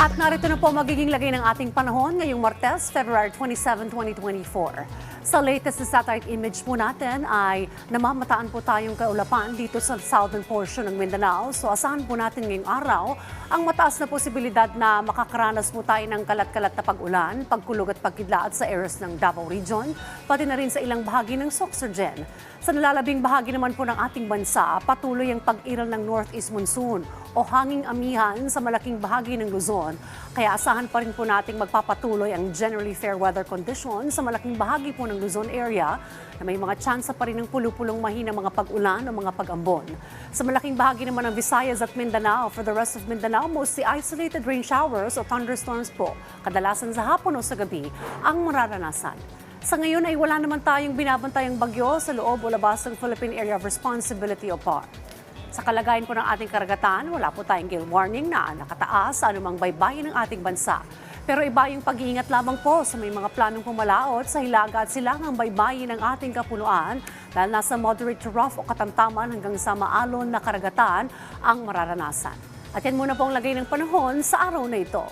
At narito na po magiging lagay ng ating panahon ngayong Martes, February 27, 2024. Sa latest na satellite image po natin ay namamataan po tayong kaulapan dito sa southern portion ng Mindanao. So asahan po natin ngayong araw ang mataas na posibilidad na makakaranas po tayo ng kalat-kalat na pag-ulan, pagkulog at pagkidlaat sa areas ng Davao Region, pati na rin sa ilang bahagi ng Soxergen. Sa nalalabing bahagi naman po ng ating bansa, patuloy ang pag-iral ng northeast monsoon o hanging amihan sa malaking bahagi ng Luzon. Kaya asahan pa rin po nating magpapatuloy ang generally fair weather conditions sa malaking bahagi po ng Luzon area na may mga tsansa pa rin ng pulupulong mahinang mga pag-ulan o mga pag-ambon. Sa malaking bahagi naman ng Visayas at Mindanao, for the rest of Mindanao, mostly isolated rain showers o thunderstorms po. Kadalasan sa hapon o sa gabi ang mararanasan. Sa ngayon ay wala naman tayong binabantayang bagyo sa loob o labas ng Philippine Area of Responsibility o PAR. Sa kalagayan po ng ating karagatan, wala po tayong gale warning na nakataas sa anumang baybayin ng ating bansa. Pero iba yung pag-iingat lamang po sa may mga planong pumalaot sa hilaga at silangang baybayin ng ating kapunuan dahil nasa moderate to rough o katamtaman hanggang sa maalon na karagatan ang mararanasan. At yan muna po ang lagay ng panahon sa araw na ito.